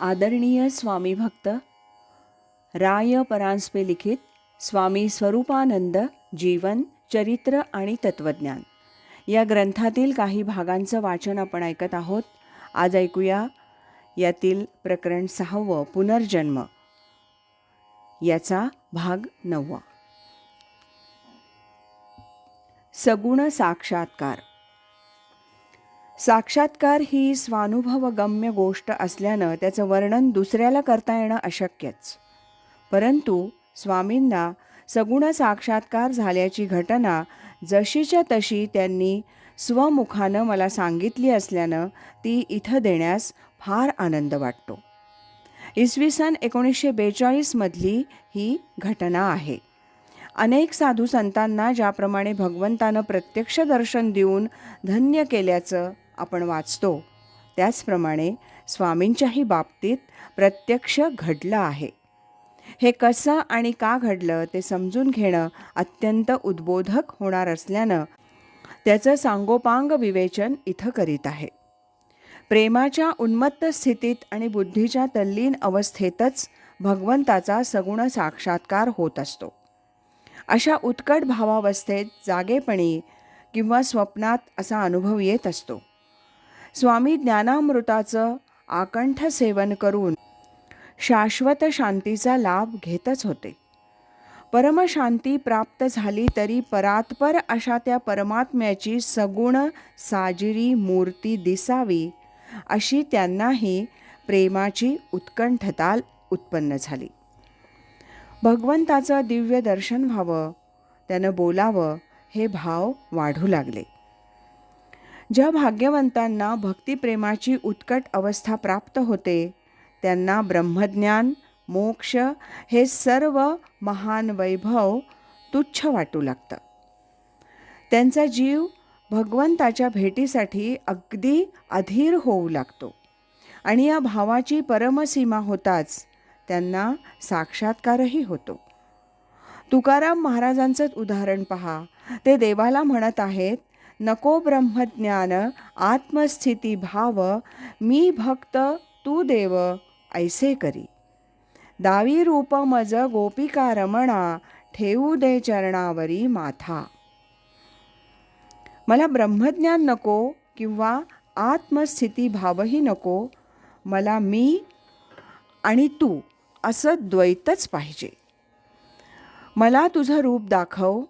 आदरणीय स्वामी भक्त राय परांजपे लिखित स्वामी स्वरूपानंद जीवन चरित्र आणि तत्वज्ञान. या ग्रंथातील काही भागांचं वाचन आपण ऐकत आहोत. आज ऐकूया यातील प्रकरण सहावं पुनर्जन्म. याचा भाग नववा. सगुण साक्षात्कार. साक्षात्कार ही स्वानुभवगम्य गोष्ट असल्यानं त्याचं वर्णन दुसऱ्याला करता येणं अशक्यच. परंतु स्वामींना सगुण साक्षात्कार झाल्याची घटना जशीच्या तशी त्यांनी स्वमुखानं मला सांगितली असल्यानं ती इथं देण्यास फार आनंद वाटतो. इसवी सन एकोणीसशे बेचाळीसमधली ही घटना आहे. अनेक साधू संतांना ज्याप्रमाणे भगवंतानं प्रत्यक्ष दर्शन देऊन धन्य केल्याचं आपण वाचतो. त्याचप्रमाणे स्वामींच्याही बाबतीत प्रत्यक्ष घडलं आहे. हे कसं आणि का घडलं ते समजून घेणं अत्यंत उद्बोधक होणार असल्यानं त्याचं सांगोपांग विवेचन इथं करीत आहे. प्रेमाच्या उन्मत्त स्थितीत आणि बुद्धीच्या तल्लीन अवस्थेतच भगवंताचा सगुण साक्षात्कार होत असतो. अशा उत्कट भावावस्थेत जागेपणी किंवा स्वप्नात असा अनुभव येत असतो. स्वामी ज्ञानामृताचं आकंठ सेवन करून शाश्वत शांतीचा लाभ घेतच होते. परमशांती प्राप्त झाली तरी परात्पर अशा त्या परमात्म्याची सगुण साजिरी मूर्ती दिसावी अशी त्यांनाही प्रेमाची उत्कंठता उत्पन्न झाली. भगवंताचं दिव्य दर्शन व्हावं त्यानं बोलावं हे भाव वाढू लागले. ज्या भाग्यवंतांना भक्तिप्रेमाची उत्कट अवस्था प्राप्त होते त्यांना ब्रह्मज्ञान मोक्ष हे सर्व महान वैभव तुच्छ वाटू लागतं. त्यांचा जीव भगवंताच्या भेटीसाठी अगदी अधीर होऊ लागतो आणि या भावाची परमसीमा होताच त्यांना साक्षात्कारही होतो. तुकाराम महाराजांचंच उदाहरण पहा. ते देवाला म्हणत आहेत नको ब्रह्मज्ञान आत्मस्थिती भाव मी भक्त तू देव ऐसे करी. दावी रूप मज गोपिका रमणा ठेवू दे चरणावरी माथा. मला ब्रह्मज्ञान नको किंवा आत्मस्थिती भावही नको मला मी आणि तू असं द्वैतच पाहिजे. मला तुझं रूप दाखव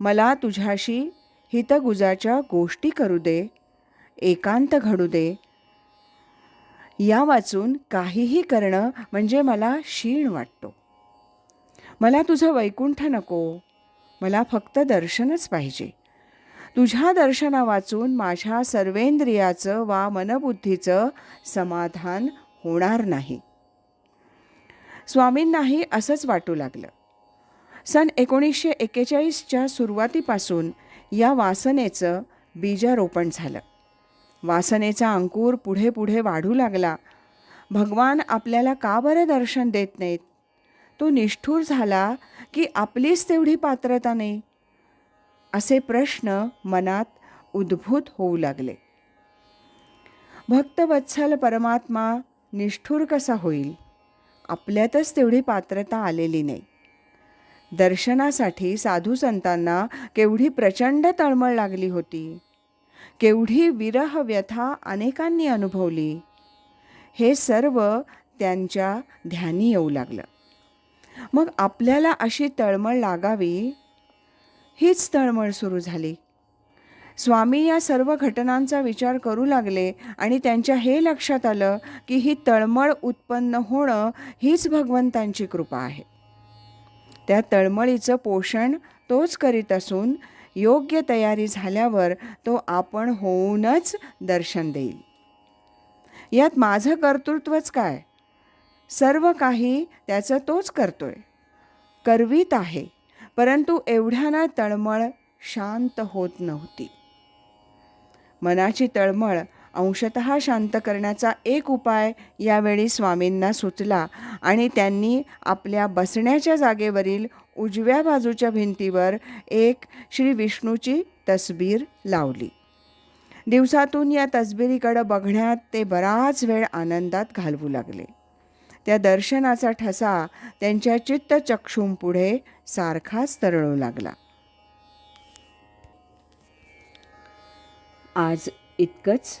मला तुझ्याशी हितगुजाच्या गोष्टी करू दे एकांत घडू दे. या वाचून काहीही करणं म्हणजे मला क्षीण वाटतो. मला तुझं वैकुंठ नको मला फक्त दर्शनच पाहिजे. तुझ्या दर्शना वाचून माझ्या सर्वेंद्रियाचं वा मनबुद्धीचं समाधान होणार नाही. स्वामींनाही असंच वाटू लागलं. सन एकोणीसशे एक्केचाळीसच्या सुरुवातीपासून या वासनेचं बीजारोपण झालं. वासनेचा अंकुर पुढे पुढे वाढू लागला. भगवान आपल्याला का बरं दर्शन देत नाहीत? तो निष्ठूर झाला की आपलीच तेवढी पात्रता नाही? असे प्रश्न मनात उद्भूत होऊ लागले. भक्तवत्सल परमात्मा निष्ठूर कसा होईल? आपल्यातच तेवढी पात्रता आलेली नाही. दर्शनासाठी साधू संतांना केवढी प्रचंड तळमळ लागली होती. केवढी विरह व्यथा अनेकांनी अनुभवली. हे सर्व त्यांच्या ध्यानी येऊ लागलं. मग आपल्याला अशी तळमळ लागावी? हीच तळमळ सुरू झाली. स्वामी या सर्व घटनांचा विचार करू लागले आणि त्यांच्या हे लक्षात आलं की ही तळमळ उत्पन्न होणं हीच भगवंतांची कृपा आहे. त्या तळमळीचं पोषण तोच करीत असून योग्य तयारी झाल्यावर तो आपण होऊनच दर्शन देईल. यात माझं कर्तृत्वच काय? सर्व काही त्याचं तोच करतोय. करवीत आहे परंतु एवढ्यानं तळमळ शांत होत नव्हती. मनाची तळमळ अंशत शांत करण्याचा एक उपाय यावेळी स्वामींना सुचला आणि त्यांनी आपल्या बसण्याच्या जागेवरील उजव्या बाजूच्या भिंतीवर एक श्री विष्णूची तसबीर लावली. दिवसातून या तसबिरीकडं बघण्यात ते बराच वेळ आनंदात घालवू लागले. त्या दर्शनाचा ठसा त्यांच्या चित्तचक्षूंपुढे सारखाच तरळू लागला. आज इतकंच